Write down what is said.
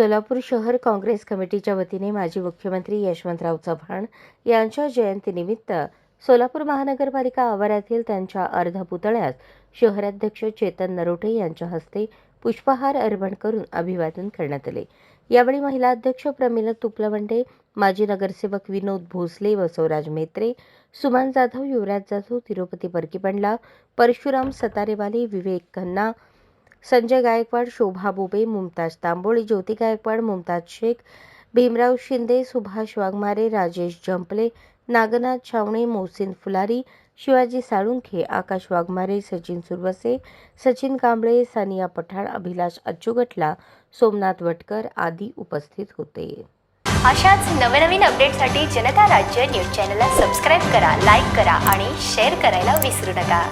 सोलापूर शहर काँग्रेस कमिटीच्या वतीने माजी मुख्यमंत्री यशवंतराव चव्हाण यांच्या जयंतीनिमित्त सोलापूर महानगरपालिका आवारातील त्यांच्या अर्धपुतळ्यास शहराध्यक्ष चेतन नरोटे यांच्या हस्ते पुष्पहार अर्पण करून अभिवादन करण्यात आले. यावेळी महिला अध्यक्ष प्रमिला तुपलवंडे माजी नगरसेवक विनोद भोसले बसवराज मेत्रे सुमान जाधव युवराज जाधव तिरुपती परकीपंडला परशुराम सतारेवाले विवेक खन्ना संजय गायकवाड शोभा बोबे मुमताज तांबोळी ज्योती गायकवाड मुमताज शेख भीमराव शिंदे सुभाष वाघमारे राजेश जंपले नागनाथ छावणे मोहसिन फुलारी शिवाजी साळुंखे आकाश वाघमारे सचिन सुरवसे सचिन कांबळे सानिया पठाण अभिलाष अच्युगटला सोमनाथ वटकर आदी उपस्थित होते. अशाच नवनवीन अपडेटसाठी जनता राज्य न्यूज चॅनलला सबस्क्राईब करा लाईक करा आणि शेअर करायला विसरू नका.